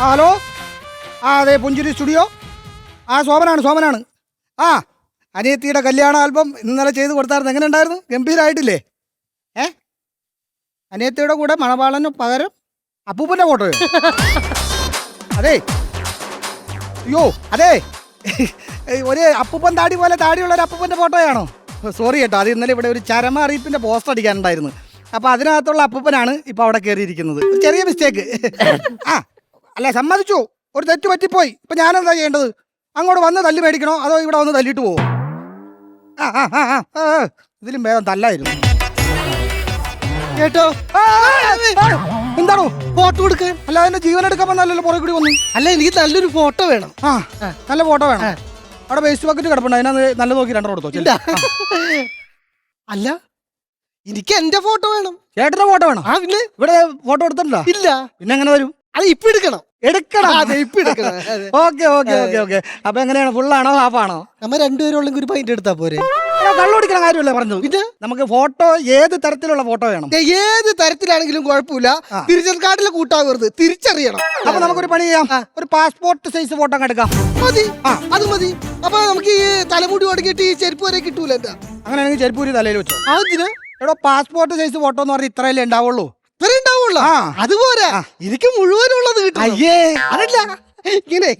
ആ ഹലോ? ആ അതെ പുഞ്ചിരി സ്റ്റുഡിയോ. ആ സോമനാണ് സോമനാണ്. ആ അനിയത്തിയുടെ കല്യാണ ആൽബം ഇന്നലെ ചെയ്ത് കൊടുത്തായിരുന്നു. എങ്ങനെ ഉണ്ടായിരുന്നു ഗംഭീരമായിട്ടില്ലേ ഏ? അനിയത്തിയുടെ കൂടെ മണവാളന് പകരം അപ്പൂപ്പന്റെ ഫോട്ടോയോ അതെ. അയ്യോ അതെ. ഒരു അപ്പൂപ്പൻ താടി പോലെ താടിയുള്ള ഒരു അപ്പൂപ്പന്റെ ഫോട്ടോയാണോ? സോറി കേട്ടോ അത് ഇന്നലെ ഇവിടെ ഒരു ചരമ അറിയിപ്പിന്റെ പോസ്റ്റർ അടിക്കാനുണ്ടായിരുന്നു. അപ്പോൾ അതിനകത്തുള്ള അപ്പൂപ്പനാണ് ഇപ്പോൾ അവിടെ കയറിയിരിക്കുന്നത് ചെറിയ മിസ്റ്റേക്ക് ആ അല്ല സമ്മതിച്ചു. ഒരു തെറ്റ് പറ്റിപ്പോയി. ഇപ്പൊ ഞാനെന്താ ചെയ്യേണ്ടത്? അങ്ങോട്ട് വന്ന് തല്ലി മേടിക്കണോ? അതോ ഇവിടെ വന്ന് തല്ലിട്ട് പോവോ? ആ ആ ആ ആ, ആ ആ. ഇതിലും ഭേദം തല്ലായിരുന്നു. കേട്ടോ? ആ, ആ, ആ, എന്താണോ? ഫോട്ടോ എടുക്ക്. അല്ല അതിന്റെ ജീവൻ എടുക്കാൻ വന്നല്ലോ പുറകെ കൂടി വന്നു. അല്ല എനിക്ക് നല്ലൊരു ഫോട്ടോ വേണം. ആ നല്ല ഫോട്ടോ വേണം. അവിടെ വേസ്റ്റ് ബക്കറ്റ് കിടപ്പുണ്ട്. അതിനകത്ത് നല്ല നോക്കി രണ്ടെണ്ണം ചെല്ല്. ഇല്ല. അല്ല എനിക്ക് എന്റെ ഫോട്ടോ വേണം. ചേട്ടന്റെ ഫോട്ടോ വേണം? ആ പിന്നെ? ഇവിടെ ഫോട്ടോ എടുത്തിട്ടുണ്ടോ? ഇല്ല. പിന്നെ എങ്ങനെ വരും? അത് ഇപ്പൊ എടുക്കണം. എടുക്കണം. അതെ ഇപ്പൊ എടുക്കണം. Okay okay okay okay. അപ്പൊ എങ്ങനെയാണ്? ഫുള്ളാണോ ഹാഫ് ആണോ? നമ്മ രണ്ടുപേരും ഒരു പൈന്റ് എടുത്താ പോരെ. കള്ളുപിടിക്കണ കാര്യമല്ലേ പറഞ്ഞു? പിന്നെ? നമുക്ക് ഫോട്ടോ ഏത് തരത്തിലുള്ള ഫോട്ടോ വേണം? ഏത് തരത്തിലാണെങ്കിലും കുഴപ്പമില്ല. തിരിച്ചൽ കാർഡിലെ കൂട്ടാകരുത് തിരിച്ചറിയണം. അപ്പൊ നമുക്കൊരു പണി ചെയ്യാം. ഒരു പാസ്പോർട്ട് സൈസ് ഫോട്ടോ എടുക്കാം. മതി. അത് മതി. അപ്പൊ നമുക്ക് ഈ തലമുടി ഒടങ്ങിയിട്ട് ഈ ചെരുപ്പ് വരെ കിട്ടൂല എന്താ? അങ്ങനെയാണെങ്കിൽ ചെരുപ്പൂരി തലയിൽ വെച്ചോ. അതിന് എടോ പാസ്പോർട്ട് സൈസ് ഫോട്ടോ എന്ന് പറഞ്ഞാൽ ഇത്രയല്ലേ ഉണ്ടാവുള്ളൂ. ഇത്ര അതുപോലെ എനിക്ക് മുഴുവനുള്ളത് കിട്ടും അയ്യേ. അതല്ല ഇങ്ങനെ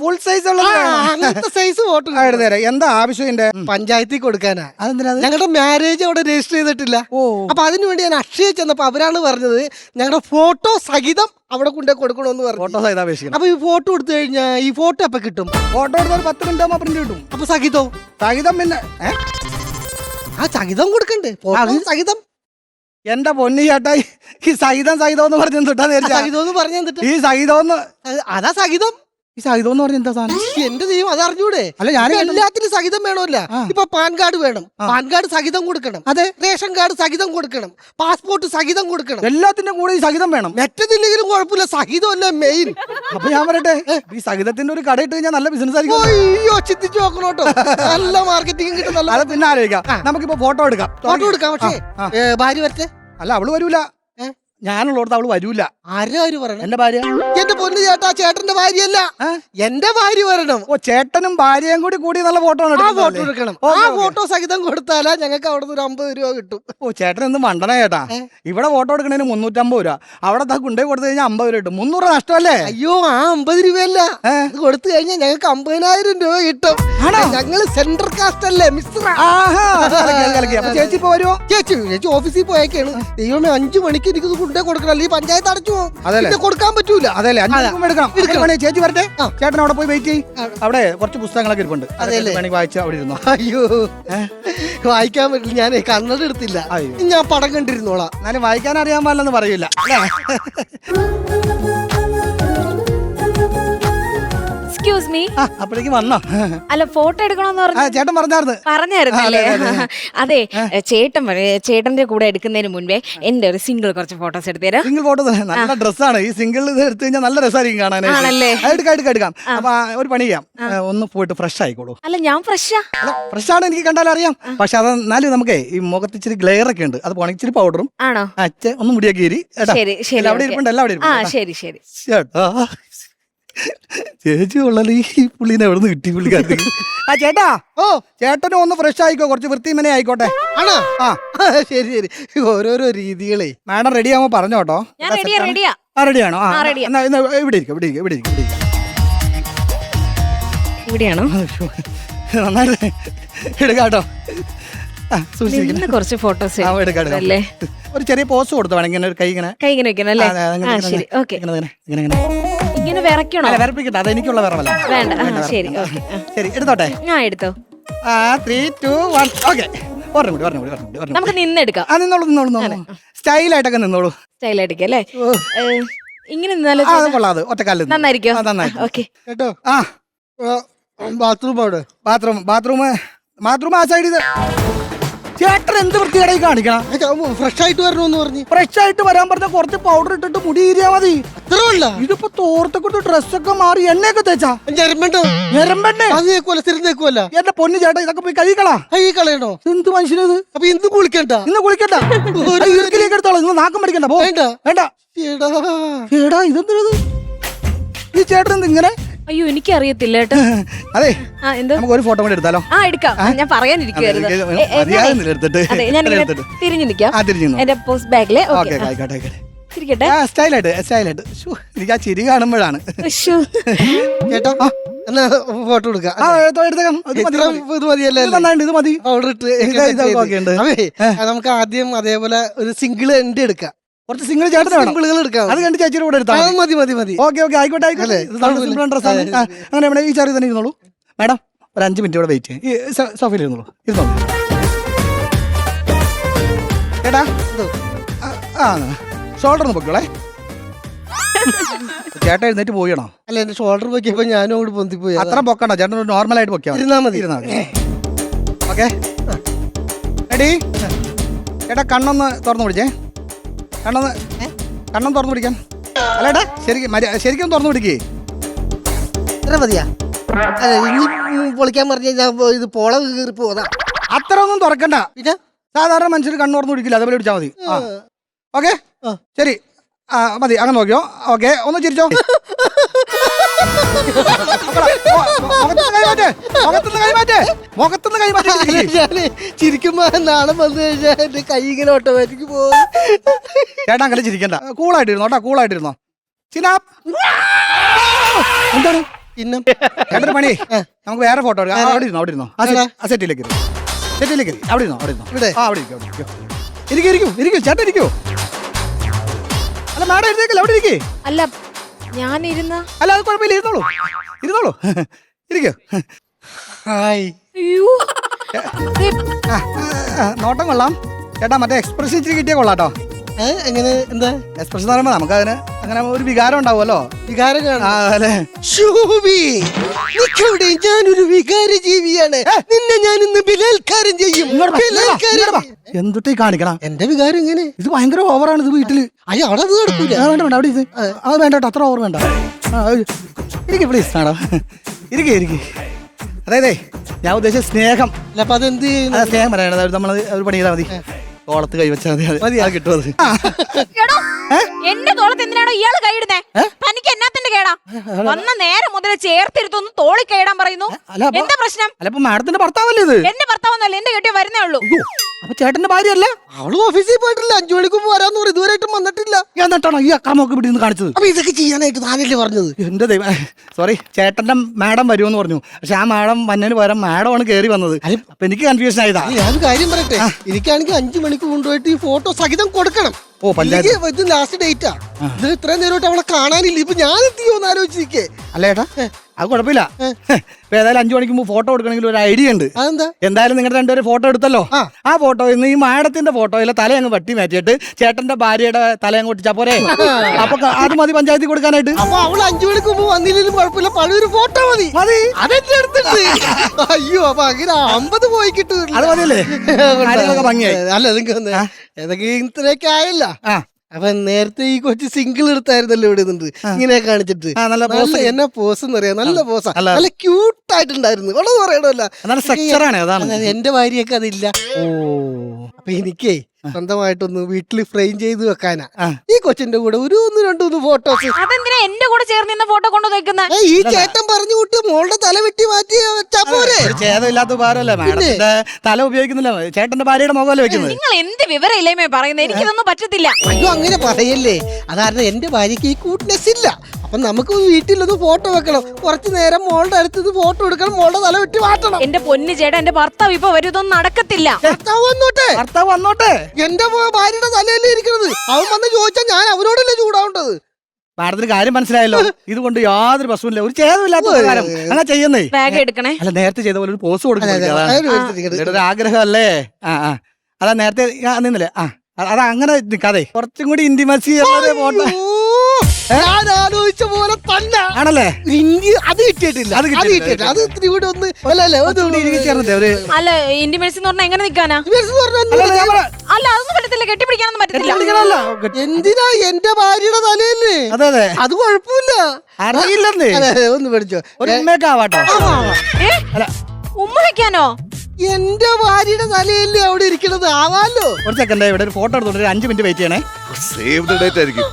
ഫുൾ സൈസ് ആ, ഉള്ളത്. അങ്ങനത്തെ സൈസ് ഫോട്ടോ തരാം എന്താ ആവശ്യം പഞ്ചായത്തിൽ കൊടുക്കാനാ? അതെന്തിനാ ഞങ്ങളുടെ മാരേജ് അവിടെ രജിസ്റ്റർ ചെയ്തിട്ടില്ല. ഓ. അപ്പൊ അതിനുവേണ്ടി ഞാൻ അക്ഷയ ചെന്നപ്പോ അവരാണ് പറഞ്ഞത് ഞങ്ങളുടെ ഫോട്ടോ സഹിതം അവിടെ കൊണ്ടേ കൊടുക്കണമെന്ന് പറഞ്ഞു. ഫോട്ടോ അപേക്ഷിക്കണം. അപ്പൊ ഈ ഫോട്ടോ എടുത്തു കഴിഞ്ഞാൽ ഈ ഫോട്ടോ അപ്പൊ കിട്ടും? ഫോട്ടോ എടുത്താൽ പത്ത് മിനിറ്റ് ആകുമ്പോൾ പ്രിന്റ് കിട്ടും. അപ്പൊ സഹിതം? സഹിതം പിന്നെ? ആ സഹിതം കൊടുക്കണ്ടേ. സഹിതം. എന്റെ പൊന്നു ചേട്ടാ ഈ- സഹിതം സഹിതം എന്ന് പറഞ്ഞു തൊട്ടാ സഹിതം എന്ന് പറഞ്ഞു തന്നിട്ട് ഈ സഹിതം അതാ സഹിതം. ഈ സഹിതം എന്ന് പറഞ്ഞ എന്താ സാധനം? എന്റെ ദൈവം അത് അറിഞ്ഞൂടെ? അല്ല ഞാൻ എല്ലാത്തിനും സഹിതം വേണമല്ല. ഇപ്പൊ പാൻ കാർഡ് വേണം. പാൻ കാർഡ് സഹിതം കൊടുക്കണം. അതെ. റേഷൻ കാർഡ് സഹിതം കൊടുക്കണം. പാസ്പോർട്ട് സഹിതം കൊടുക്കണം. എല്ലാത്തിന്റെ കൂടെ ഈ സഹിതം വേണം. മറ്റതില്ലെങ്കിലും കുഴപ്പമില്ല. അല്ല മെയിൻ അപ്പൊ ഞാൻ പറയട്ടെ ഈ സഹിതത്തിന്റെ ഒരു കട ഇട്ട് കഴിഞ്ഞാൽ നല്ല ബിസിനസ് ആയിരിക്കും. അയ്യോ ചിന്തിച്ചു നോക്കണോട്ടോ നല്ല മാർക്കറ്റിംഗ് കിട്ടും നല്ല പിന്നെ ആലോചിക്കാം. നമുക്കിപ്പോ ഫോട്ടോ എടുക്കാം. ഫോട്ടോ എടുക്കാം പക്ഷേ. ഭാര്യ വരട്ടെ? അല്ല അവൾ വരൂല? ഞാനുള്ളടത്ത് അവൾ വരൂല. ആരാര് പറയണം? എന്റെ ഭാര്യ. എന്റെ ചേട്ടാ ചേട്ടന്റെ ഭാര്യയല്ല? എന്റെ ഭാര്യ വരണം. ഓ ചേട്ടനും ഭാര്യയും കൂടി കൂടി നല്ല ഫോട്ടോ ആ ഫോട്ടോ എടുക്കണം. ആ ഫോട്ടോ സഹിതം കൊടുത്താലാ ഞങ്ങൾക്ക് അവിടെ നിന്ന് ഒരു അമ്പത് രൂപ കിട്ടും. ഓ ചേട്ടൻ എന്ത് മണ്ടന ചേട്ടാ. ഇവിടെ ഫോട്ടോ എടുക്കണതിന് മുന്നൂറ്റമ്പത് രൂപ. അവിടെ കൊണ്ടുപോയി കൊടുത്തു കഴിഞ്ഞാൽ അമ്പത് രൂപ കിട്ടും. മുന്നൂറ് നഷ്ടമല്ലേ? അയ്യോ ആ അമ്പത് രൂപയല്ല. കൊടുത്തു കഴിഞ്ഞാൽ ഞങ്ങൾക്ക് അമ്പതിനായിരം രൂപ കിട്ടും. ഞങ്ങൾ സെൻട്രൽ കാസ്റ്റ് അല്ലേ മിസ്റ്റർ ചേച്ചി ഇപ്പൊ വരുമോ ചേച്ചി ചേച്ചി ഓഫീസിൽ പോയേക്കാണ്. ദൈവമേ അഞ്ചു മണിക്ക് എനിക്ക് കൊണ്ടേ കൊടുക്കണം. അല്ലെങ്കിൽ പഞ്ചായത്ത് അടച്ചു പോകും. കൊടുക്കാൻ പറ്റൂല. അതല്ലേ? എടുക്കണം. ചേച്ചി വരട്ടെ? ചേട്ടൻ അവിടെ പോയി വെയിറ്റ് ചെയ്യും. അവിടെ കുറച്ച് പുസ്തകങ്ങളൊക്കെ ഇരിപ്പുണ്ട്? വേണമെങ്കിൽ വായിച്ച് അവിടെ ഇരുന്നു. അയ്യോ. വായിക്കാൻ പറ്റില്ല. ഞാൻ കണ്ണട എടുത്തില്ല. ഞാൻ പടം കണ്ടിരുന്നോളാം. ഞാൻ വായിക്കാൻ അറിയാൻ പാടില്ലെന്ന് പറയൂല. എക്സ്ക്യൂസ് മീ അപ്പോഴേക്ക് വന്നോ. അല്ല ഫോട്ടോ എടുക്കണമെന്ന് ആ പറഞ്ഞു. ചേട്ടൻ പറഞ്ഞായിരുന്നു. പറഞ്ഞായിരുന്നല്ലേ? അതെ, ചേട്ടൻ ചേട്ടന്റെ കൂടെ എടുക്കുന്നതിന് മുൻപേ എന്റെ ഒരു സിംഗിൾ കുറച്ച് ഫോട്ടോസ് എടുത്തുതരാം സിംഗിൾ ഫോട്ടോ നല്ല ഡ്രസ്സാണ് ഈ സിംഗിൾ ഇത് എടുത്തു കഴിഞ്ഞാൽ നല്ല രസമായിരിക്കും കാണാനായിട്ട്. എടുക്കാം എടുക്കാം എടുക്കാം. അപ്പൊ ഒരു പണി ചെയ്യാം. ഒന്ന് പോയിട്ട് ഫ്രഷ് ആയിക്കോളൂ. അല്ല ഞാൻ ഫ്രഷാ ഫ്രഷ് ആണ് എനിക്ക് കണ്ടാൽ അറിയാം. പക്ഷെ അത് എന്നാലും നമുക്ക് ഈ മുഖത്ത് ഇച്ചിരി ഗ്ലെയർ ഒക്കെ ഉണ്ട്. അത് പോണെങ്കിൽ ഇച്ചിരി പൗഡറും ആണോ? അച്ഛ ഒന്ന് മുടിയൊക്കെ ശരി ശരി അവിടെ. ഇരിപ്പുണ്ട് എല്ലാം അവിടെ ഇരിപ്പുണ്ട്. ശരി ശരി. ചേട്ടാ. ചേച്ചി ഉള്ളത് ഈ പുള്ളിനെ എവിടെ നിന്ന് കിട്ടി പുള്ളിക്കാരത്തി ആ ചേട്ടാ. ഓ ചേട്ടനും ഒന്ന് ഫ്രഷ് ആയിക്കോ കുറച്ച് വൃത്തിമനെ ആയിക്കോട്ടെ. ആണോ? ആ ശരി ശരി. ഓരോരോ രീതികളെ. മാഡം റെഡി ആവുമ്പോ പറഞ്ഞോട്ടോ ഞാൻ റെഡിയാ റെഡിയാ ആ റെഡിയാണോ ആ. ആ, ready ആ. എന്നാ, എന്നാ, ഇവിടെ ഇരിക്കും ഇവിടെ ഇരിക്കും ഇവിടെ ഇരിക്കും ഇവിടെ ഇരിക്കും. ഇവിടെയാണോ? അയ്യോ, നന്നായിട്ട് എടുക്കാം കേട്ടോ. ആ സൂക്ഷിച്ചിരിക്കണം നിന്ന് കുറച്ച് ഫോട്ടോസ് ആ എടുക്കാം എടുക്കാം അല്ലേ? ഒരു ചെറിയ പോസ് കൊടുത്തു വേണം ഇങ്ങനെ ഒരു കൈ ഇങ്ങനെ. കൈ ഇങ്ങനെ വെക്കണം അല്ലേ? ആ, അതെ, അങ്ങനെ, ആ ഇങ്ങനെ, ശരി. ഓക്കെ ഇങ്ങനെ ഇങ്ങനെ ഇങ്ങനെ ഇങ്ങനെ. ഇങ്ങനെ വിറയ്ക്കണോ? അല്ല വിറപ്പിക്കട്ടെ. അത് എനിക്കുള്ള വിറവല്ല? വേണ്ട. ആ ശരി. ഓക്കെ. ശരി എടുത്തോട്ടെ? ആ എടുത്തോ. ആ ത്രീ ടു വൺ ഓക്കെ. പറഞ്ഞു കൂടി പറഞ്ഞു കൂടി പറഞ്ഞു കൂടി പറഞ്ഞു നമുക്ക് നിന്നെടുക്കാം. ആ നിന്നോളൂ നിന്നോളൂ നിന്നോളൂ. സ്റ്റൈലായിട്ടൊക്കെ നിന്നോളൂ. സ്റ്റൈൽ അടിക്കാം അല്ലേ? ഓ. ഏ, ഇങ്ങനെ നിന്നാലോ ആ അത് കൊള്ളാം അത് ഒറ്റക്കാലിൽ നിന്ന്. നന്നായിരിക്കോ? ആ, നന്നായി. ഓക്കെ. കേട്ടോ? ആ. ബാത്റൂം അവിടെ. ബാത്റൂം ബാത്റൂം ബാത്റൂം ആ സൈഡിൽ ചേട്ടൻ എന്ത് വൃത്തികേടായി കാണിക്കണം? ഫ്രഷ് ആയിട്ട് വരണമെന്ന് പറഞ്ഞു. ഫ്രഷ് ആയിട്ട് വരാൻ പറഞ്ഞ കുറച്ച് പൗഡർ ഇട്ടിട്ട് മുടി ഈരിയാ മതി. അത്രല്ല ഇതിപ്പോ തോർത്തൊക്കെ ഡ്രസ്സൊക്കെ മാറി എണ്ണയൊക്കെ തേച്ചാ? ഞരമ്പണ്ടോ ഞരമ്പെണ്ണേ? അത് തേക്കുമല്ല സ്ഥിരം തേക്കുമല്ല എന്റെ പൊന്നു ചേട്ടാ ഇതൊക്കെ പോയി കഴിക്കളാ കൈ കളയണോ? എന്ത് മനുഷ്യനത്? അപ്പൊ എന്ത് കുളിക്കണ്ട. ഇന്ന് കുളിക്കണ്ട. എടുത്തോളാം. ഇന്ന് നാക്കം പഠിക്കണ്ട വേണ്ട. വേണ്ട. ഇതെന്തിനത്? ഈ ചേട്ടൻ എന്ത് ഇങ്ങനെ അയ്യോ എനിക്കറിയത്തില്ല കേട്ടോ അതെ ആ എന്തോ നമുക്ക് ഒരു ഫോട്ടോ കൂടെ എടുത്താലോ ആ എടുക്കാം ഞാൻ പറയാനിരിക്കുവായിരുന്നു ഞാൻ തിരിഞ്ഞു നിൽക്കാം ആ തിരിഞ്ഞു നിന്നോ. എന്റെ പോസ്റ്റ് ബാഗിലെ ഓക്കെ ഓക്കെ ആയിക്കോട്ടെ ആയിക്കോട്ടെ ആ സ്റ്റൈലായിട്ട് സ്റ്റൈലായിട്ട് എനിക്ക് ആ ചിരി കാണുമ്പോഴാണ് കേട്ടോ ഫോട്ടോ എടുക്കാം നമുക്ക് ആദ്യം അതേപോലെ ഒരു സിംഗിൾ എൻഡ് എടുക്കാം കുറച്ച് സിംഗിൾ ചേട്ടൻ സിംഗിളുകൾ എടുക്കാം അത് കണ്ട് ചേച്ചിയുടെ കൂടെ എടുത്താൽ മതി. മതി മതി ഓക്കെ ഓക്കെ ആയിക്കോട്ടെ ആയിക്കോട്ടെ. അല്ലേ? ഡ്രസ് ആണ്. അങ്ങനെ ഇവിടെ ഈ ചെറിയ തന്നെ ഇരുന്നോളൂ. മാഡം ഒരു അഞ്ച് മിനിറ്റ് ഇവിടെ വെയിറ്റ്. ഈ സോഫയിൽ ഇരുന്നോളൂ. ഇരുന്നോളൂ. ചേട്ടാ ആ, ഷോൾഡർ ഒന്ന് പൊക്കോളേ ചേട്ടൻ എഴുന്നേറ്റ് പോയണോ അല്ല എന്റെ ഷോൾഡർ പൊക്കിയപ്പോ ഞാനും അങ്ങോട്ട് പൊന്തി പോയി അത്ര പൊക്കണ്ട. ചേട്ടൻ നോർമൽ ആയിട്ട് പൊക്കിയാ ഇരുന്നാ മതി. ഇരുന്നാ ഓക്കെ. റെഡി ചേട്ടാ കണ്ണൊന്ന് തുറന്നു പിടിച്ചേ. കണ്ണൊന്ന് കണ്ണൊന്ന് തുറന്നു പിടിക്കാൻ. അല്ലേട്ടാ ശരിക്കും മര്യാദ ശരിക്കും തുറന്നു പിടിക്കേ. ഇത്ര മതിയാ? അല്ല ഇനി പൊളിക്കാൻ പറഞ്ഞു കഴിഞ്ഞാൽ ഇത് പോള കീറി പോതാ അത്ര ഒന്നും തുറക്കണ്ട. പിന്നെ? സാധാരണ മനുഷ്യർ കണ്ണു തുറന്നു പിടിക്കില്ല അതേപോലെ പിടിച്ചാൽ മതി. ഓക്കെ? ശരി. ആ മതി. അങ്ങനെ നോക്കിയോ. ഓക്കെ ഒന്ന് ചിരിച്ചോ. ചിരിക്ക്. ഞാൻ ചിരിക്കുമ്പോ നാളെ വന്നു കഴിഞ്ഞാൽ എന്റെ കൈ ഇങ്ങനെ ഓട്ടോമാറ്റിക് പോകും. ചേട്ടാ അങ്ങനെ ചിരിക്കണ്ട. കൂളായിട്ടിരുന്നോ കേട്ടോ കൂളായിട്ടിരുന്നോ? ചിനാപ്പ് എന്താണ്? പിന്നെ ചേട്ടൊരു പണി. നമുക്ക് വേറെ ഫോട്ടോ എടുക്കാം. അവിടെ ഇരുന്നോ അവിടെ ഇരുന്നോ ആ സെറ്റിലേക്ക്. സെറ്റിലേക്ക് അവിടെ ഇരുന്നോ? അവിടെ ഇരുന്നോ ഇവിടെ? ആ അവിടെ ഇരിക്കും അവിടെ ഇരിക്കും ഇരിക്കും ഇരിക്കും. ഇരിക്കും ചേട്ടൻ ഇരിക്കൂ. അല്ല മാഡം എഴുതേക്കല്ല അവിടെ ഇരിക്കേ. അല്ല ഞാനിരുന്ന അല്ല അത് കുഴപ്പമില്ല. ഇരുന്നോളൂ. ഇരുന്നോളൂ. ഇരിക്കൂ. ഹായ്. നോട്ടം കൊള്ളാം. ചേട്ടാ മറ്റേ എക്സ്പ്രഷൻ ഇച്ചിരി കിട്ടിയ കൊള്ളാട്ടോ. എങ്ങനെ? എന്താ? എക്സ്പ്രഷൻ എന്ന് പറയുമ്പോൾ നമുക്ക് അതിന് അങ്ങനെ ഒരു വികാരം ഉണ്ടാവുമല്ലോ? വികാരം ശോഭി ഞാനൊരു വികാര ജീവിയാണ്. നിന്നെ ഞാൻ ഇന്ന് ബലാത്കാരം ചെയ്യും. എന്തുട്ടേ കാണിക്കണം? എന്റെ വികാരം ഇങ്ങനെ ഇത് ഭയങ്കര ഓവറാണ് ഇത് വീട്ടിൽ. അയ്യോ അവിടെ അത് നടക്കൂല. ആ, വേണ്ട വേണ്ട അവിടെ ഇത് അത് വേണ്ട കേട്ടോ അത്ര ഓവർ വേണ്ട. ഇരിക്കെ പ്ലീസ് മാഡം ഇരിക്കെ ഇരിക്കെ. അതായതേ ഞാൻ ഉദ്ദേശിച്ച സ്നേഹം. അപ്പൊ അതെന്ത് എന്ത് സ്നേഹം പറയണത് നമ്മൾ ഒരു പണി ചെയ്താൽ മതി. ഓളത്ത് കൈവച്ചാൽ മതി മതി, അത് കിട്ടും അത്. ആ. എന്റെ തോളത്ത് എന്തിനാണോ ഇയാൾ കൈയിടുന്നേ? തനിക്ക് എന്നാത്തിന്റെ കേടാ? വന്ന നേരം മുതൽ ചേർത്തിരുത്തൊന്ന് തോളി കേടാൻ പറയുന്നു. എന്താ പ്രശ്നം? അല്ല മാഡത്തിന്റെ ഭർത്താവല്ലേ ഇത്? എന്റെ ഭർത്താവൊന്നല്ല എന്റെ കെട്ടിയ വരുന്നേ ഉള്ളൂ. അപ്പൊ ചേട്ടന്റെ ഭാര്യയല്ല? അവൾ ഓഫീസിൽ പോയിട്ടില്ല. അഞ്ചു മണിക്ക് വരാന്ന് പറയും ഇതുവരെയായിട്ടും വന്നിട്ടില്ല. എന്നിട്ടാണോ ഈ അക്കാമൊക്കെ ഇവിടെ നിന്ന് കാണിച്ചത്? അപ്പൊ ഇതൊക്കെ ചെയ്യാനായിട്ട് താനല്ലേ പറഞ്ഞത്? എന്റെ ദൈവം. സോറി ചേട്ടന്റെ മാഡം വരുമെന്ന് പറഞ്ഞു. പക്ഷെ ആ മാഡം വന്നതിന് പകരം മാഡമാണ് കയറി വന്നത്. അപ്പൊ എനിക്ക് കൺഫ്യൂഷൻ ആയതാ. ഞാൻ കാര്യം പറയട്ടെ? എനിക്കാണെങ്കിൽ അഞ്ചു മണിക്ക് കൊണ്ടുപോയിട്ട് ഈ ഫോട്ടോ സഹിതം കൊടുക്കണം. ഓ, ഇത് ലാസ്റ്റ് ഡേറ്റാ ഇത് ഇത്രയും നേരമായിട്ട് അവളെ കാണാനില്ല. ഇപ്പൊ ഞാൻ എത്തിയോന്ന് ആലോചിച്ചിരിക്കേ. അല്ല ചേട്ടാ. അത് കുഴപ്പമില്ല. ഇപ്പൊ ഏതായാലും അഞ്ചു മണിക്ക് മുമ്പ് ഫോട്ടോ കൊടുക്കണമെങ്കിൽ ഒരു ഐഡിയ ഉണ്ട്. അതെന്താ? എന്തായാലും നിങ്ങളുടെ രണ്ടുപേരും ഫോട്ടോ എടുത്തല്ലോ. ആ. ഫോട്ടോ ഇന്ന് ഈ മാഡത്തിന്റെ ഫോട്ടോയിലെ തല അങ്ങ് വെട്ടി മാറ്റിയിട്ട് ചേട്ടന്റെ ഭാര്യയുടെ തലയങ്ങ് ഒട്ടിച്ചാ പോരെ? അപ്പൊ അത് മതി പഞ്ചായത്തിൽ കൊടുക്കാനായിട്ട്. അപ്പൊ അവൾ അഞ്ചു മണിക്ക് മുമ്പ് വന്നില്ലെങ്കിലും കുഴപ്പമില്ല. പഴയൊരു ഫോട്ടോ മതി. മതി. അതെന്റെ അടുത്തുണ്ട്. അയ്യോ അപ്പൊ അങ്ങനെ അമ്പത് പോയി കിട്ടും അത് മതിയല്ലേ? ഭംഗിയായി. അല്ല നിങ്ങൾക്ക് ഏതൊക്കെ ഇത്രയൊക്കെ ആയല്ല. അപ്പൊ നേരത്തെ ഈ കൊച്ചു സിംഗിൾ എടുത്തായിരുന്നല്ലോ ഇവിടെ നിന്നിട്ട് ഇങ്ങനെ കാണിച്ചിട്ട്. നല്ല പോസ് എന്നാ പോസ് എന്ന് പറയാ നല്ല പോസാ നല്ല- ക്യൂട്ട് ആയിട്ടുണ്ടായിരുന്നു വളരെ പറയണമല്ല. അതായത് എന്റെ ഭാര്യയൊക്കെ അതില്ല. ഓ. അപ്പൊ എനിക്കേ സ്വന്തമായിട്ടൊന്ന് വീട്ടിൽ ഫ്രെയിം ചെയ്ത് വെക്കാനാ. ഈ കൊച്ചിന്റെ കൂടെ ഒരു ഒന്ന് രണ്ടൂന്ന് ഫോട്ടോസ്. അതെന്തിനാ എന്റെ കൂടെ ചേർന്ന് നിന്ന ഫോട്ടോ കൊണ്ടു വെക്കുന്ന? ഈ ചേട്ടൻ പറഞ്ഞു കൂട്ടി മോളുടെ തല വെട്ടി മാറ്റി വെച്ചാ പോരെ. ചേതമില്ലാത്ത ഭാരമല്ലേ മാഡത്തിന്റെ തല ഉപയോഗിക്കുന്നില്ല. ചേട്ടന്റെ ഭാര്യയുടെ മുഖമല്ലേ വെക്കുന്നത്? നിങ്ങൾ എന്ത് വിവരം ഇല്ലേമേ പറയുന്നത് എനിക്കിതൊന്നും പറ്റത്തില്ല. അയ്യോ അങ്ങനെ പറയല്ലേ. അതാരണം എന്റെ ഭാര്യക്ക് ഈ കൂട്ട്നെസ് ഇല്ല. അപ്പൊ നമുക്ക് വീട്ടിലൊന്ന് ഫോട്ടോ വെക്കണം. കുറച്ച് നേരം മോളുടെ അടുത്ത് ഫോട്ടോ എടുക്കണം. മോളുടെ തല വെട്ടി മാറ്റണം. എന്റെ പൊന്നു ചേട്ടാ എന്റെ ഭർത്താവ് ഇപ്പൊ വരും. ഇതൊന്നും നടക്കത്തില്ല. ഭർത്താവ് വന്നോട്ടെ. ഭർത്താവ് വന്നോട്ടെ. എന്റെ ഭാര്യയുടെ തലയല്ലേ ഇരിക്കുന്നത്? അവൻ വന്ന് ചോദിച്ചാൽ ഞാൻ അവരോടല്ലേ ചൂടാവേണ്ടത്? മാഡത്തിന് കാര്യം മനസ്സിലായല്ലോ. ഇതുകൊണ്ട് യാതൊരു പ്രശ്നമില്ല ഒരു ഛേദമില്ലാത്ത കാര്യം അങ്ങനെ ചെയ്യുന്നേ? ബാഗ് എടുക്കണേ. അല്ല നേരത്തെ ചെയ്ത പോലെ ഒരു പോസ് കൊടുക്കുന്നത്. ആഗ്രഹമല്ലേ? ആ ആ. അതാ നേരത്തെ നിന്നില്ലേ? ആ. അതാ അങ്ങനെ നിൽക്കാതെ കുറച്ചും കൂടി ഇന്റിമസി പോട്ടെ. ഞാൻ ആലോചിച്ച പോലെ തന്നെ. ആണല്ലേ? ഇന്ത്യ അത് കിട്ടിയിട്ടില്ല. അത് കിട്ടിയിട്ടില്ല. അത് ഇത്തിരി കൂടി ഒന്ന് അല്ല ഒരു എന്ന് പറഞ്ഞാൽ എങ്ങനെ നിൽക്കാനാ? അല്ല, അതൊന്നും പറ്റത്തില്ല. കെട്ടിപ്പിടിക്കാനൊന്നും പറ്റത്തില്ല. എന്തിനാ എന്റെ ഭാര്യയുടെ തലയല്ലേ? അതെ അതെ. അത് കുഴപ്പമില്ല. അറിയില്ലെന്നേ. ഒന്ന് പഠിച്ചോ. ഒരു ഉമ്മയൊക്കെ അല്ല. ഉമ്മ വെക്കാനോ എന്റെ ഭാര്യയുടെ തലയല്ലേ അവിടെ ഇരിക്കണത്? ആവാലോ. ഒരു സെക്കൻഡ് ഇവിടെ ഒരു ഫോട്ടോ എടുത്തോണ്ട് അഞ്ചു അഞ്ച് മിനിറ്റ് വെയിറ്റ് ചെയ്യണേ. സേവ് ദ ഡേറ്റ് ആയിരിക്കും.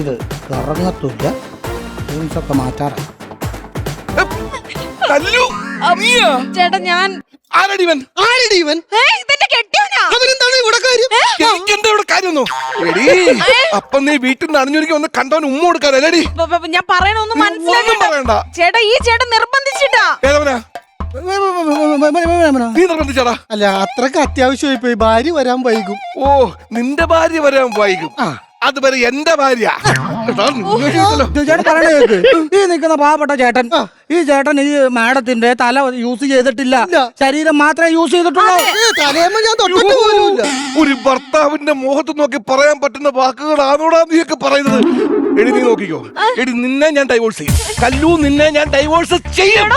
ഇത് കറങ്ങത്തില്ല ജീൻസൊക്കെ മാറ്റാറാണ്? ചേട്ടാ ഞാൻ അപ്പൊ നീ വീട്ടിൽ നിന്ന് അറിഞ്ഞൊരുക്കി ഒന്ന് കണ്ടവൻ ഉമ്മ കൊടുക്കാനല്ലേടി ഞാൻ പറയണൊന്നും മനസ്സിലാക്കണ്ട ചേട്ടാ ഈ ചേട്ടൻ നിർബന്ധിച്ചിട്ടാ. ഏതവനാ? നീ നിർബന്ധിച്ചാടാ? അല്ല അത്രയ്ക്ക് അത്യാവശ്യമായി പോയി. ഭാര്യ വരാൻ വൈകും. ഓ നിന്റെ ഭാര്യ വരാൻ വൈകും. അതുവരെ എന്റെ ഭാര്യ. ഈ നിൽക്കുന്ന പാവപ്പെട്ട ചേട്ടൻ ഈ ചേട്ടൻ ഈ മാഡത്തിന്റെ തല യൂസ് ചെയ്തിട്ടില്ല. ശരീരം മാത്രമേ യൂസ് ചെയ്തിട്ടുള്ളൂ. ഒരു ഭർത്താവിന്റെ മുഖത്ത് നോക്കി പറയാൻ പറ്റുന്ന വാക്കുകളാണോടാ നീയൊക്കെ പറയുന്നത്? എടി നീ നോക്കിക്കോ. എടി നിന്നെ ഞാൻ ഡൈവോഴ്സ് ചെയ്യും. കല്ലു നിന്നെ ഞാൻ ഡൈവോഴ്സ് ചെയ്യും.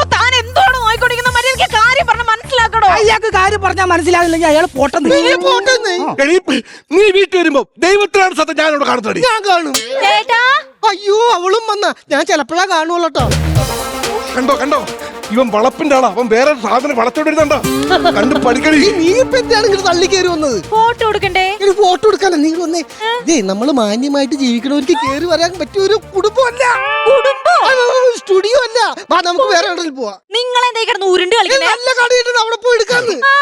കാര്യം പറഞ്ഞാൽ മനസ്സിലാകില്ലെങ്കിൽ അയാൾ പോട്ടെന്ന്. നീ നീ വീട്ടിൽ വരുമ്പോ ദൈവത്തിനാണ് സത്യം ഞാനോട് കാണുന്നത്. ഞാൻ കാണും. ചേട്ടാ. അയ്യോ അവളും വന്ന. ഞാൻ ചിലപ്പോഴാ കാണുമല്ലോ കേട്ടോ കണ്ടോ കണ്ടോ? ഇവൻ വളപ്പിന്റെ ആളാ. അവൻ വേറെ സാധനം വളച്ചോണ്ടിരുന്നുണ്ടോ കണ്ട് പഠിക്കണി നീ ഇപ്പൊ എന്താണ് ഇങ്ങനെ തള്ളി കയറി വന്നത്. ഫോട്ടോ എടുക്കണ്ടേ? ഒരു ഫോട്ടോ എടുക്കാനാ. നീ വന്നേ. ഇതേ നമ്മൾ മാന്യമായിട്ട് ജീവിക്കണവർക്ക് കയറി വരാൻ പറ്റിയ ഒരു കുടുംബമല്ല. കുടുംബം? വാ നമുക്ക് വേറെ എവിടെയും പോവാ. നിങ്ങൾ എന്താ ഈ കിടന്ന് ഉരുണ്ട് കളിക്കുന്നേ? നല്ല കടയിട്ട് അവിടെ പോയി എടുക്കാന്ന്. ആ,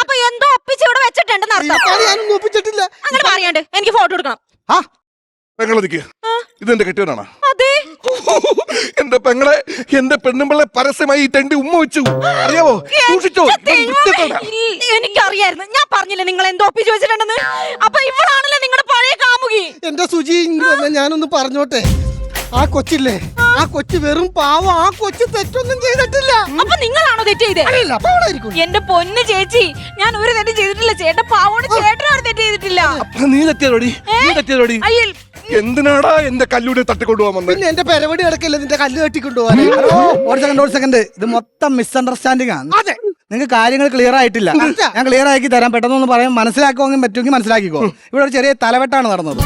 അപ്പൊ എന്തോ ഒപ്പിച്ച് ഇവിടെ വെച്ചിട്ടുണ്ടെന്ന് ഈ അർത്ഥം. കട ഞാനൊന്നും ഒപ്പിച്ചിട്ടില്ല. അങ്ങനെ പറയാണ്ട് എനിക്ക് ഫോട്ടോ എടുക്കണം. ആ. പെങ്ങളെ നിക്ക്. ഇത് എന്റെ കെട്ടിയവനാണ്. അതെ? എന്റെ പെങ്ങളെ എന്റെ പെണ്ണുമ്പിള്ളെ പരസ്യമായി ഈ തെണ്ടി ഉമ്മ വെച്ചു. അറിയാവോ? സൂക്ഷിച്ചോ. എനിക്കറിയായിരുന്നു. ഞാൻ പറഞ്ഞില്ലേ നിങ്ങൾ എന്തോ ഒപ്പിച്ച് വെച്ചിട്ടുണ്ടെന്ന്? അപ്പൊ ഇവളാണല്ലോ നിങ്ങളുടെ പഴയ കാമുകി? എന്റെ സുജി ഞാനൊന്ന് പറഞ്ഞോട്ടെ. ആ കൊച്ചില്ലേ? ആ കൊച്ചു വെറും പാവം ആ കൊച്ചു തെറ്റൊന്നും ചെയ്തിട്ടില്ല. അപ്പൊ നിങ്ങളാണോ തെറ്റ് ചെയ്തേ? അല്ല എന്റെ പൊന്ന് ചേച്ചി ഞാൻ ഒരു തെറ്റ് ചെയ്തിട്ടില്ല. ചേട്ടൻ പാവോട് ചേട്ടനാണ് തെറ്റ് ചെയ്തിട്ടില്ല. അപ്പൊ നീ തെറ്റിയതോടി? നീ തെറ്റിയതോടി? അയ്യൽ എന്തിനാടാ എന്റെ കല്ലൂടെ തട്ടിക്കൊണ്ടുപോകാൻ വന്നത് പിന്നെ എന്റെ പെരവടി അടക്കല്ലേ നിന്റെ കല്ല് തട്ടിക്കൊണ്ടുപോകാൻ ഒരു സെക്കൻഡ് ഒരു സെക്കൻഡ് ഇത് മൊത്തം മിസ്അണ്ടർസ്റ്റാൻഡിംഗ് ആണ്. അതെ. നിങ്ങൾക്ക് കാര്യങ്ങൾ ക്ലിയർ ആയിട്ടില്ല. ഞാൻ ക്ലിയർ ആക്കി തരാം. പെട്ടെന്നൊന്ന് പറയാം. മനസ്സിലാക്കുമെങ്കിൽ പറ്റുമെങ്കിൽ മനസ്സിലാക്കിക്കോ. ഇവിടെ ഒരു ചെറിയ തലവെട്ടാണ് നടന്നത്.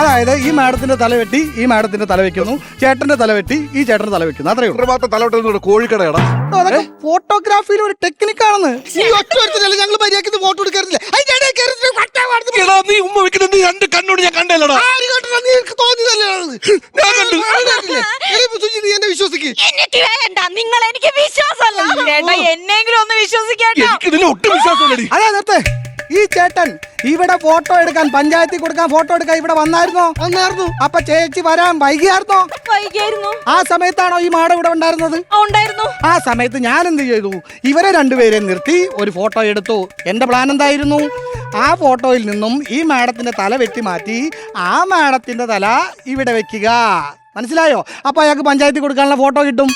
അതായത് ഈ മാഡത്തിന്റെ തല വെട്ടി ഈ മാഡത്തിന്റെ തല വെക്കുന്നു. ചേട്ടന്റെ തല വെട്ടി ഈ ചേട്ടന്റെ തല വെക്കുന്നു. അത്രയേ ഉള്ളൂ. മാത്രം തലവട്ടെ കോഴിക്കടയടാ. അതൊക്കെ ഫോട്ടോഗ്രാഫിയിൽ ഒരു ടെക്നിക്കാണെന്ന് നീ ഒറ്റ ഒരുത്തരല്ലേ ഞങ്ങൾ മര്യാദയ്ക്ക് ഫോട്ടോ എടുക്കാറില്ല? അതിന്റെ ഇടയിൽ കയറിയിട്ട് വട്ടാ വാടുന്നു. എടാ നീ ഉമ്മ വെക്കുന്നത് നീ രണ്ട് കണ്ണോട് ഞാൻ കണ്ടല്ലടാ ആര് നീ എനിക്ക് തോന്നിയതല്ലേ അത്? ഞാൻ കണ്ടു. ആര് കണ്ടില്ലേ? എടീ, സുജി നീ എന്നെ വിശ്വസിക്ക്. എനിക്ക് വേണ്ട നിങ്ങൾ എനിക്ക് വിശ്വാസമല്ല ചേട്ടാ എന്നെങ്കിലും ഒന്ന് വിശ്വസിക്കേട്ടോ. എനിക്ക് ഇതിന് ഒട്ടും വിശ്വാസമില്ലടി. അതെ നിർത്ത്. ഈ ചേട്ടൻ ഇവിടെ ഫോട്ടോ എടുക്കാൻ പഞ്ചായത്തിൽ കൊടുക്കാൻ ഫോട്ടോ എടുക്കാൻ ഇവിടെ വന്നായിരുന്നോ? വന്നായിരുന്നു. അപ്പൊ ചേച്ചി വരാൻ വൈകിയായിരുന്നോ? വൈകിയായിരുന്നു. ആ സമയത്താണോ ഈ മാട ഇവിടെ ഉണ്ടായിരുന്നത്? ആ, ഉണ്ടായിരുന്നു. ആ സമയത്ത് ഞാൻ എന്ത് ചെയ്തു? ഇവരെ രണ്ടുപേരെ നിർത്തി ഒരു ഫോട്ടോ എടുത്തു. എന്റെ പ്ലാൻ എന്തായിരുന്നു? ആ ഫോട്ടോയിൽ നിന്നും ഈ മാഡത്തിന്റെ തല വെട്ടി മാറ്റി ആ മാഡത്തിന്റെ തല ഇവിടെ വെക്കുക. മനസ്സിലായോ? അപ്പൊ അയാൾക്ക് പഞ്ചായത്തിൽ കൊടുക്കാനുള്ള ഫോട്ടോ കിട്ടും.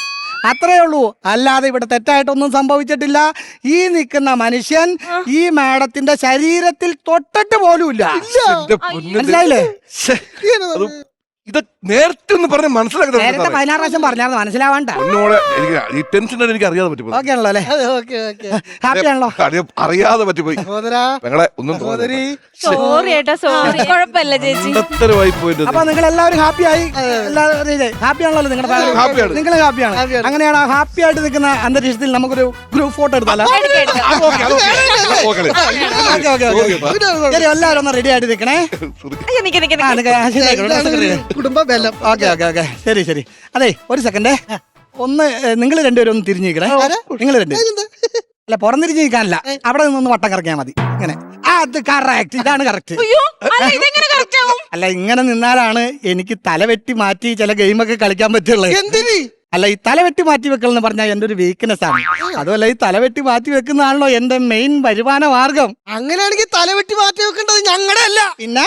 അത്രേ ഉള്ളൂ. അല്ലാതെ ഇവിടെ തെറ്റായിട്ടൊന്നും സംഭവിച്ചിട്ടില്ല. ഈ നിൽക്കുന്ന മനുഷ്യൻ ഈ മാഡത്തിന്റെ ശരീരത്തിൽ തൊട്ടിട്ട് പോലുമില്ല. മനസ്സിലായില്ലേ? അത് ഇത് നേരത്തെ ഒന്ന് പറഞ്ഞ് മനസ്സിലാക്കി നേരത്തെ പതിനാറ് പ്രാവശ്യം പറഞ്ഞായിരുന്നു മനസ്സിലാവാണ്ട. എനിക്ക് ഈ ടെൻഷൻ എനിക്ക് അറിയാതെ പറ്റിപ്പോയി. ഓക്കെ ആണല്ലോ അല്ലേ? അതെ ഓക്കെ ഓക്കെ ഹാപ്പി ആണല്ലോ. അറിയ- അറിയാതെ പറ്റിപ്പോയി. സഹോദരാ പെങ്ങളെ ഒന്നും സഹോദരി. സോറി ഏട്ടാ സോറി കുഴപ്പമില്ല ചേച്ചി. പോയിട്ട് അപ്പൊ നിങ്ങൾ എല്ലാവരും ഹാപ്പി ആയി എല്ലാവരും ഹാപ്പി ആണല്ലോ നിങ്ങളുടെ ആണ്. നിങ്ങൾ ഹാപ്പിയാണ് Happy ആണ്. അങ്ങനെയാണ് ഹാപ്പി ആയിട്ട് നിൽക്കുന്ന അന്തരീക്ഷത്തിൽ നമുക്കൊരു ഗ്രൂപ്പ് ഫോട്ടോ എടുത്താലോ? എടുക്കാം, എടുക്കാം. Okay okay. Okay okay okay. എല്ലാവരും ഒന്ന് റെഡി ആയിട്ട് നിൽക്കണേ. അയ്യോ, നിക്ക്, നിക്ക്, ആ നിക്ക്. ശരി. കുടുംബ ബലം. Okay okay okay. ശരി ശരി. അതെ ഒരു സെക്കൻഡേ ഒന്ന് നിങ്ങൾ രണ്ടുപേരും ഒന്ന് തിരിഞ്ഞു നിൽക്കണേ. നിങ്ങൾ രണ്ട് അല്ല പുറംതിരിഞ്ഞ് നിൽക്കാനല്ല. അവിടെ നിന്നൊന്ന് വട്ടം കറക്കിയാൽ മതി. ഇങ്ങനെ. അത് കറക്റ്റ് ഇതാണ് കറക്റ്റ് അയ്യോ അല്ല ഇതെങ്ങനെ കറക്റ്റ് ആവും? അല്ല ഇങ്ങനെ നിന്നാലാണ് എനിക്ക് തലവെട്ടി മാറ്റി ചില ഗെയിമൊക്കെ കളിക്കാൻ പറ്റുള്ളത് അല്ല ഈ തലവെട്ടി മാറ്റി വെക്കൽ എന്ന് പറഞ്ഞാൽ എന്റെ ഒരു വീക്ക്നെസ് ആണ്. അതുമല്ല ഈ തലവെട്ടി മാറ്റി വെക്കുന്നതാണല്ലോ എന്റെ മെയിൻ വരുമാന മാർഗം അങ്ങനെയാണെങ്കിൽ തലവെട്ടി മാറ്റി വെക്കേണ്ടത് ഞങ്ങളുടെ അല്ല പിന്നെ